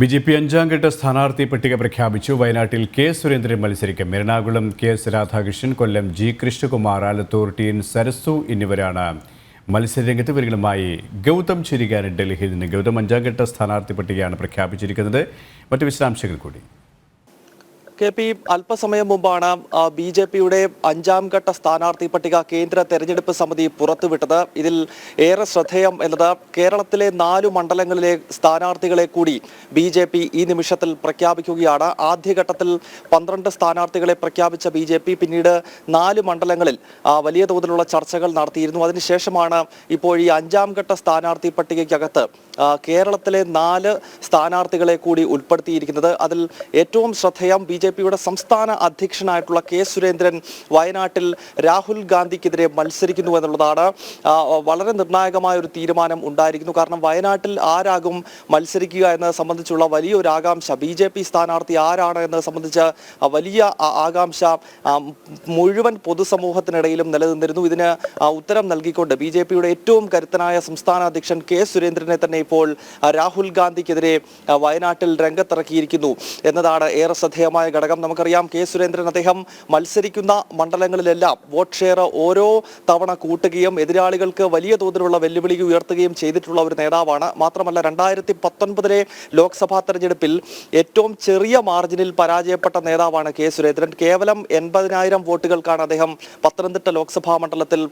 B J P അഞ്ചാം ഘട്ട സ്ഥാനാർത്ഥി പട്ടിക പ്രഖ്യാപിച്ചു. വയനാട്ടിൽ കെ സുരേന്ദ്രൻ മത്സരിക്കും. Ernakulam K S Radhakrishnan Kollam G Krishnakumar Alathur T N Sarasu എന്നിവരാണ് മത്സരരംഗത്ത് ഇവരുമായി ഗൗതം ചിരികാരൻ ഡൽഹിയിൽ നിന്ന് ഗൗതം അഞ്ചാം ഘട്ട സ്ഥാനാർത്ഥി പട്ടികയാണ് പ്രഖ്യാപിച്ചിരിക്കുന്നത്. മറ്റു വിശദാംശങ്ങൾ കൂടി. കെ പി അല്പസമയം മുമ്പാണ് ബി ജെ പിയുടെ അഞ്ചാം ഘട്ട സ്ഥാനാർത്ഥി പട്ടിക കേന്ദ്ര തെരഞ്ഞെടുപ്പ് സമിതി പുറത്തുവിട്ടത്. ഇതിൽ ഏറെ ശ്രദ്ധേയം എന്നത് കേരളത്തിലെ നാലു മണ്ഡലങ്ങളിലെ സ്ഥാനാർത്ഥികളെ കൂടി ബി ജെ പി ഈ നിമിഷത്തിൽ പ്രഖ്യാപിക്കുകയാണ്. ആദ്യഘട്ടത്തിൽ പന്ത്രണ്ട് സ്ഥാനാർത്ഥികളെ പ്രഖ്യാപിച്ച ബി ജെ പി പിന്നീട് നാല് മണ്ഡലങ്ങളിൽ വലിയ തോതിലുള്ള ചർച്ചകൾ നടത്തിയിരുന്നു. അതിനുശേഷമാണ് ഇപ്പോൾ ഈ അഞ്ചാം ഘട്ട സ്ഥാനാർത്ഥി പട്ടികയ്ക്കകത്ത് കേരളത്തിലെ നാല് സ്ഥാനാർത്ഥികളെ കൂടി ഉൾപ്പെടുത്തിയിരിക്കുന്നത്. അതിൽ ഏറ്റവും ശ്രദ്ധേയം ബി ജെ പിയുടെ സംസ്ഥാന അധ്യക്ഷനായിട്ടുള്ള കെ സുരേന്ദ്രൻ വയനാട്ടിൽ രാഹുൽ ഗാന്ധിക്കെതിരെ മത്സരിക്കുന്നു എന്നുള്ളതാണ്. വളരെ നിർണായകമായ ഒരു തീരുമാനം ഉണ്ടായിരിക്കുന്നു. കാരണം വയനാട്ടിൽ ആരാകും മത്സരിക്കുക എന്നത് സംബന്ധിച്ചുള്ള വലിയൊരു ആകാംക്ഷ. ബി ജെ പി സ്ഥാനാർത്ഥി ആരാണ് എന്നത് സംബന്ധിച്ച് വലിയ ആകാംക്ഷ മുഴുവൻ പൊതുസമൂഹത്തിനിടയിലും നിലനിന്നിരുന്നു. ഇതിന് ഉത്തരം നൽകിക്കൊണ്ട് ബി ജെ പിയുടെ ഏറ്റവും കരുത്തനായ സംസ്ഥാന അധ്യക്ഷൻ കെ സുരേന്ദ്രനെ തന്നെ ഇപ്പോൾ രാഹുൽ ഗാന്ധിക്കെതിരെ വയനാട്ടിൽ രംഗത്തിറക്കിയിരിക്കുന്നു എന്നതാണ് ഏറെ ശ്രദ്ധേയമായ ഘടകം. നമുക്കറിയാം കെ. സുരേന്ദ്രൻ അദ്ദേഹം മത്സരിക്കുന്ന മണ്ഡലങ്ങളിലെല്ലാം വോട്ട് ഷെയർ ഓരോ തവണ കൂട്ടുകയും എതിരാളികൾക്ക് വലിയ തോതിലുള്ള വെല്ലുവിളി ഉയർത്തുകയും ചെയ്തിട്ടുള്ള ഒരു നേതാവാണ്. മാത്രമല്ല രണ്ടായിരത്തി പത്തൊൻപതിലെ ലോക്സഭാ തെരഞ്ഞെടുപ്പിൽ ഏറ്റവും ചെറിയ മാർജിനിൽ പരാജയപ്പെട്ട നേതാവാണ് കെ. സുരേന്ദ്രൻ. കേവലം എൺപതിനായിരം വോട്ടുകൾക്കാണ് അദ്ദേഹം പത്തനംതിട്ട ലോക്സഭാ മണ്ഡലത്തിൽ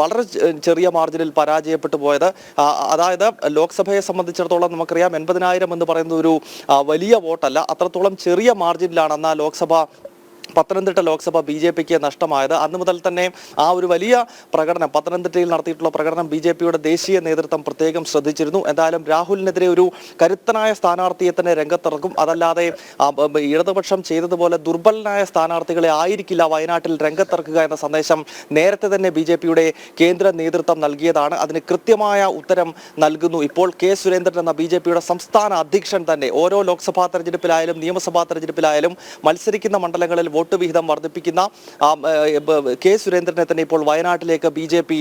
വളരെ ചെറിയ മാർജിനിൽ പരാജയപ്പെട്ടു പോയത്. അതായത് അതായത് ലോക്സഭയെ സംബന്ധിച്ചിടത്തോളം നമുക്കറിയാം എൺപതിനായിരം എന്ന് പറയുന്ന ഒരു വലിയ വോട്ടല്ല. അത്രത്തോളം ചെറിയ മാർജിനിലാണ് അന്ന് ആ ലോക്സഭ പത്തനംതിട്ട ലോക്സഭ ബി ജെ പിക്ക് നഷ്ടമായത്. അന്ന് മുതൽ തന്നെ ആ ഒരു വലിയ പ്രകടനം പത്തനംതിട്ടയിൽ നടത്തിയിട്ടുള്ള പ്രകടനം ബി ജെ പിയുടെ ദേശീയ നേതൃത്വം പ്രത്യേകം ശ്രദ്ധിച്ചിരുന്നു. എന്തായാലും രാഹുലിനെതിരെ ഒരു കരുത്തനായ സ്ഥാനാർത്ഥിയെ തന്നെ രംഗത്തിറക്കും. അതല്ലാതെ ഇടതുപക്ഷം ചെയ്തതുപോലെ ദുർബലനായ സ്ഥാനാർത്ഥികളെ ആയിരിക്കില്ല വയനാട്ടിൽ രംഗത്തിറക്കുക എന്ന സന്ദേശം നേരത്തെ തന്നെ ബി ജെ പിയുടെ കേന്ദ്ര നേതൃത്വം നൽകിയതാണ്. അതിന് കൃത്യമായ ഉത്തരം നൽകുന്നു. ഇപ്പോൾ കെ സുരേന്ദ്രൻ എന്ന ബി ജെ പിയുടെ സംസ്ഥാന അധ്യക്ഷൻ തന്നെ. ഓരോ ലോക്സഭാ തെരഞ്ഞെടുപ്പിലായാലും നിയമസഭാ തെരഞ്ഞെടുപ്പിലായാലും മത്സരിക്കുന്ന മണ്ഡലങ്ങളിൽ വിഹിതം വർദ്ധിപ്പിക്കുന്ന കെ സുരേന്ദ്രനെ തന്നെ ഇപ്പോൾ വയനാട്ടിലേക്ക് ബി ജെ പി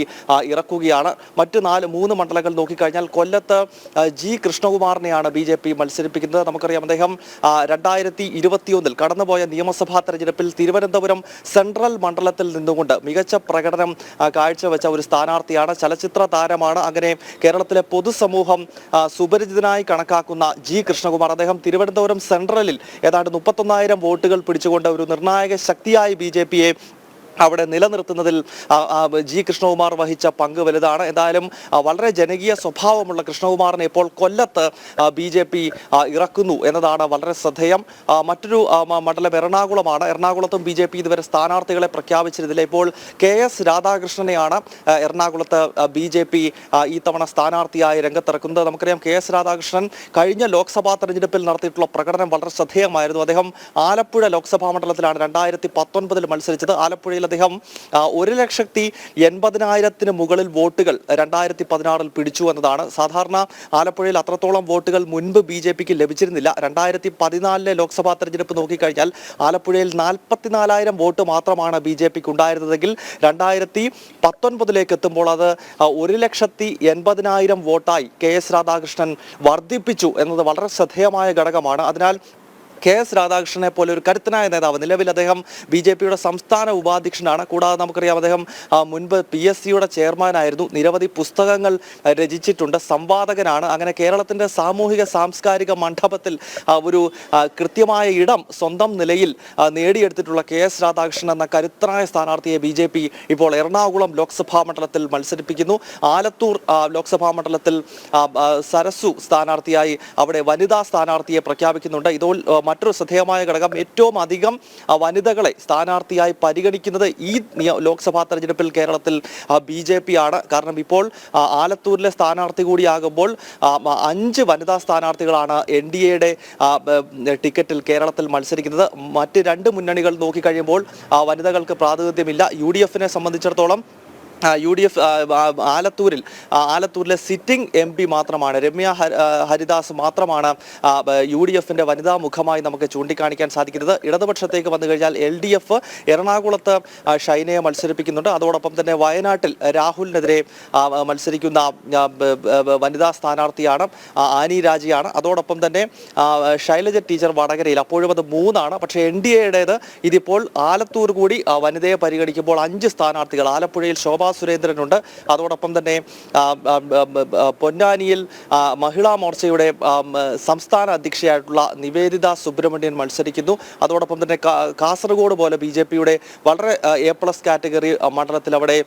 ഇറക്കുകയാണ്. മറ്റ് നാല് മൂന്ന് മണ്ഡലങ്ങൾ നോക്കിക്കഴിഞ്ഞാൽ കൊല്ലത്ത് ജി കൃഷ്ണകുമാറിനെയാണ് ബി ജെ പി മത്സരിപ്പിക്കുന്നത്. നമുക്കറിയാം അദ്ദേഹം രണ്ടായിരത്തി ഇരുപത്തിയൊന്നിൽ കടന്നുപോയ നിയമസഭാ തെരഞ്ഞെടുപ്പിൽ തിരുവനന്തപുരം സെൻട്രൽ മണ്ഡലത്തിൽ നിന്നുകൊണ്ട് മികച്ച പ്രകടനം കാഴ്ചവെച്ച ഒരു സ്ഥാനാർത്ഥിയാണ്. ചലച്ചിത്ര താരമാണ് അങ്ങനെ കേരളത്തിലെ പൊതുസമൂഹം സുപരിചിതനായി കണക്കാക്കുന്ന ജി കൃഷ്ണകുമാർ. അദ്ദേഹം തിരുവനന്തപുരം സെൻട്രലിൽ ഏതാണ്ട് മുപ്പത്തൊന്നായിരം വോട്ടുകൾ പിടിച്ചുകൊണ്ട് ഒരു നിർണായക ശക്തിയായി ബി ജെ പിയെ അവിടെ നിലനിർത്തുന്നതിൽ ജി കൃഷ്ണകുമാർ വഹിച്ച പങ്ക് വലുതാണ്. എന്തായാലും വളരെ ജനകീയ സ്വഭാവമുള്ള കൃഷ്ണകുമാറിനെ ഇപ്പോൾ കൊല്ലത്ത് ബി ജെ പി ഇറക്കുന്നു എന്നതാണ് വളരെ ശ്രദ്ധേയം. മറ്റൊരു മണ്ഡലം എറണാകുളമാണ്. എറണാകുളത്തും ബി ജെ പി ഇതുവരെ സ്ഥാനാർത്ഥികളെ പ്രഖ്യാപിച്ചിരുന്നില്ല. ഇപ്പോൾ കെ എസ് രാധാകൃഷ്ണനെയാണ് എറണാകുളത്ത് ബി ജെ പി ഈ തവണ സ്ഥാനാർത്ഥിയായി രംഗത്തിറക്കുന്നത്. നമുക്കറിയാം കെ എസ് രാധാകൃഷ്ണൻ കഴിഞ്ഞ ലോക്സഭാ തെരഞ്ഞെടുപ്പിൽ നടത്തിയിട്ടുള്ള പ്രകടനം വളരെ ശ്രദ്ധേയമായിരുന്നു. അദ്ദേഹം ആലപ്പുഴ ലോക്സഭാ മണ്ഡലത്തിലാണ് രണ്ടായിരത്തി പത്തൊൻപതിൽ മത്സരിച്ചത്. ആലപ്പുഴയിൽ അദ്ദേഹം ആ, ഒരു ലക്ഷത്തി എൺപതിനായിരത്തിന് മുകളിൽ വോട്ടുകൾ രണ്ടായിരത്തി പതിനാറിൽ പിടിച്ചു എന്നതാണ്. സാധാരണ ആലപ്പുഴയിൽ അത്രത്തോളം വോട്ടുകൾ മുൻപ് ബി ജെ പിക്ക് ലഭിച്ചിരുന്നില്ല. രണ്ടായിരത്തി പതിനാലിലെ ലോക്സഭാ തെരഞ്ഞെടുപ്പ് നോക്കിക്കഴിഞ്ഞാൽ ആലപ്പുഴയിൽ നാൽപ്പത്തിനാലായിരം വോട്ട് മാത്രമാണ് ബി ജെ പിക്ക് ഉണ്ടായിരുന്നതെങ്കിൽ രണ്ടായിരത്തി പത്തൊൻപതിലേക്ക് എത്തുമ്പോൾ അത് ഒരു ലക്ഷത്തി എൺപതിനായിരം വോട്ടായി കെ എസ് രാധാകൃഷ്ണൻ വർദ്ധിപ്പിച്ചു എന്നത് വളരെ ശ്രദ്ധേയമായ ഘടകമാണ്. അതിനാൽ കെ എസ് രാധാകൃഷ്ണനെ പോലെ ഒരു കരുത്തനായ നേതാവ്. നിലവിൽ അദ്ദേഹം ബി ജെ പിയുടെ സംസ്ഥാന ഉപാധ്യക്ഷനാണ്. കൂടാതെ നമുക്കറിയാം അദ്ദേഹം മുൻപ് പി എസ് സിയുടെ ചെയർമാനായിരുന്നു. നിരവധി പുസ്തകങ്ങൾ രചിച്ചിട്ടുണ്ട്. സംവാദകനാണ്. അങ്ങനെ കേരളത്തിന്റെ സാമൂഹിക സാംസ്കാരിക മണ്ഡപത്തിൽ ഒരു കൃത്യമായ ഇടം സ്വന്തം നിലയിൽ നേടിയെടുത്തിട്ടുള്ള കെ എസ് രാധാകൃഷ്ണൻ എന്ന കരുത്തനായ സ്ഥാനാർത്ഥിയെ ബി ജെ പി ഇപ്പോൾ എറണാകുളം ലോക്സഭാ മണ്ഡലത്തിൽ മത്സരിപ്പിക്കുന്നു. ആലത്തൂർ ലോക്സഭാ മണ്ഡലത്തിൽ സരസു സ്ഥാനാർത്ഥിയായി അവിടെ വനിതാ സ്ഥാനാർത്ഥിയെ പ്രഖ്യാപിക്കുന്നുണ്ട്. ഇതോ മറ്റൊരു ശ്രദ്ധേയമായ ഘടകം ഏറ്റവും അധികം വനിതകളെ സ്ഥാനാർത്ഥിയായി പരിഗണിക്കുന്നത് ഈ ലോക്സഭാ തെരഞ്ഞെടുപ്പിൽ കേരളത്തിൽ ബി ജെ പി ആണ്. കാരണം ഇപ്പോൾ ആലത്തൂരിലെ സ്ഥാനാർത്ഥി കൂടിയാകുമ്പോൾ അഞ്ച് വനിതാ സ്ഥാനാർത്ഥികളാണ് എൻ ഡി എയുടെ ടിക്കറ്റിൽ കേരളത്തിൽ മത്സരിക്കുന്നത്. മറ്റ് രണ്ട് മുന്നണികൾ നോക്കിക്കഴിയുമ്പോൾ വനിതകൾക്ക് പ്രാതിനിധ്യമില്ല. യു ഡി എഫിനെ സംബന്ധിച്ചിടത്തോളം യു ഡി എഫ് ആലത്തൂരിൽ ആലത്തൂരിലെ സിറ്റിംഗ് എം പി മാത്രമാണ്. രമ്യ ഹരിദാസ് മാത്രമാണ് യു ഡി എഫിന്റെ വനിതാ മുഖമായി നമുക്ക് ചൂണ്ടിക്കാണിക്കാൻ സാധിക്കുന്നത്. ഇടതുപക്ഷത്തേക്ക് വന്നു കഴിഞ്ഞാൽ എൽ ഡി എഫ് എറണാകുളത്ത് ഷൈനയെ മത്സരിപ്പിക്കുന്നുണ്ട്. അതോടൊപ്പം തന്നെ വയനാട്ടിൽ രാഹുലിനെതിരെ മത്സരിക്കുന്ന വനിതാ സ്ഥാനാർത്ഥിയാണ് ആനി രാജിയാണ്. അതോടൊപ്പം തന്നെ ശൈലജ ടീച്ചർ വടകരയിൽ അപ്പോഴും അത് മൂന്നാണ്. പക്ഷേ എൻ ഡി എയുടേത് ഇതിപ്പോൾ ആലത്തൂർ കൂടി വനിതയെ പരിഗണിക്കുമ്പോൾ അഞ്ച് സ്ഥാനാർത്ഥികൾ. ആലപ്പുഴയിൽ ശോഭാ സുരേന്ദ്രനുണ്ട്. അതോടൊപ്പം തന്നെ പൊന്നാനിയിൽ മഹിളാ മോർച്ചയുടെ സംസ്ഥാന അധ്യക്ഷയായിട്ടുള്ള നിവേദിത സുബ്രഹ്മണ്യൻ മത്സരിക്കുന്നു. അതോടൊപ്പം തന്നെ കാസർഗോഡ് പോലെ ബി വളരെ എ പ്ലസ് കാറ്റഗറി മണ്ഡലത്തിൽ അവിടെ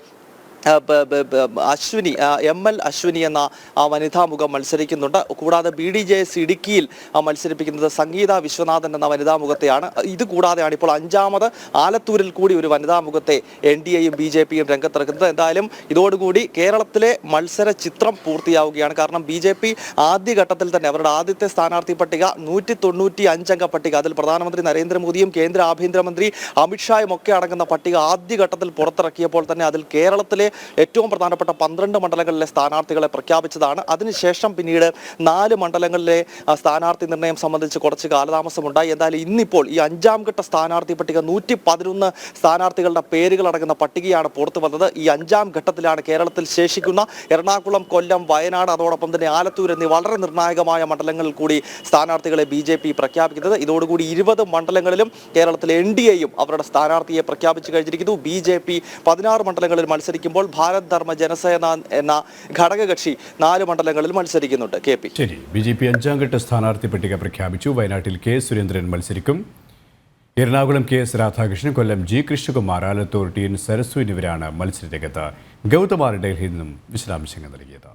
അശ്വിനി എം എൽ അശ്വിനി എന്ന ആ വനിതാ മുഖം മത്സരിക്കുന്നുണ്ട്. കൂടാതെ ബി ഡി ജെ എസ് ഇടുക്കിയിൽ മത്സരിപ്പിക്കുന്നത് സംഗീത വിശ്വനാഥൻ എന്ന വനിതാ മുഖത്തെയാണ്. ഇത് കൂടാതെയാണ് ഇപ്പോൾ അഞ്ചാമത് ആലത്തൂരിൽ കൂടി ഒരു വനിതാ മുഖത്തെ എൻ ഡി എയും ബി ജെ പിയും രംഗത്തിറക്കുന്നത്. എന്തായാലും ഇതോടുകൂടി കേരളത്തിലെ മത്സര ചിത്രം പൂർത്തിയാവുകയാണ്. കാരണം ബി ജെ പി ആദ്യഘട്ടത്തിൽ തന്നെ അവരുടെ ആദ്യത്തെ സ്ഥാനാർത്ഥി പട്ടിക നൂറ്റി തൊണ്ണൂറ്റി അഞ്ചംഗ പട്ടിക. അതിൽ പ്രധാനമന്ത്രി നരേന്ദ്രമോദിയും കേന്ദ്ര ആഭ്യന്തരമന്ത്രി അമിത്ഷായും ഒക്കെ അടങ്ങുന്ന പട്ടിക ആദ്യഘട്ടത്തിൽ പുറത്തിറക്കിയപ്പോൾ തന്നെ അതിൽ കേരളത്തിലെ ഏറ്റവും പ്രധാനപ്പെട്ട പന്ത്രണ്ട് മണ്ഡലങ്ങളിലെ സ്ഥാനാർത്ഥികളെ പ്രഖ്യാപിച്ചതാണ്. അതിനുശേഷം പിന്നീട് നാല് മണ്ഡലങ്ങളിലെ സ്ഥാനാർത്ഥി നിർണയം സംബന്ധിച്ച് കുറച്ച് കാലതാമസമുണ്ടായി. എന്തായാലും ഇന്നിപ്പോൾ ഈ അഞ്ചാം ഘട്ട സ്ഥാനാർത്ഥി പട്ടിക നൂറ്റി പതിനൊന്ന് സ്ഥാനാർത്ഥികളുടെ പേരുകൾ അടങ്ങുന്ന പട്ടികയാണ് പുറത്തു വന്നത്. ഈ അഞ്ചാം ഘട്ടത്തിലാണ് കേരളത്തിൽ ശേഷിക്കുന്ന എറണാകുളം കൊല്ലം വയനാട് അതോടൊപ്പം തന്നെ ആലത്തൂർ എന്നീ വളരെ നിർണായകമായ മണ്ഡലങ്ങളിൽ കൂടി സ്ഥാനാർത്ഥികളെ ബി ജെ പി പ്രഖ്യാപിക്കുന്നത്. ഇതോടുകൂടി ഇരുപത് മണ്ഡലങ്ങളിലും കേരളത്തിലെ എൻ ഡി എയും അവരുടെ സ്ഥാനാർത്ഥിയെ പ്രഖ്യാപിച്ചു കഴിഞ്ഞിരിക്കുന്നു. ബി ജെ പി പതിനാറ് മണ്ഡലങ്ങളിൽ മത്സരിക്കുമ്പോൾ ഭാരത് ധർമ്മ ജനസേന എന്ന ഘടകകക്ഷി നാല് മണ്ഡലങ്ങളിൽ മത്സരിക്കുന്നുണ്ട്. K P. ശരി. ബി ജെ പി അഞ്ചാം ഘട്ട സ്ഥാനാർത്ഥി പട്ടിക പ്രഖ്യാപിച്ചു. വയനാട്ടിൽ കെ സുരേന്ദ്രൻ മത്സരിക്കും. Ernakulam K S Radhakrishnan Kollam G Krishnakumar Alathur T N സരസ്വ എന്നിവരാണ് മത്സരരംഗത്ത് ഗൗതമാർ ഡൽഹിയിൽ നിന്നും വിശദാംശങ്ങൾ നൽകിയത്.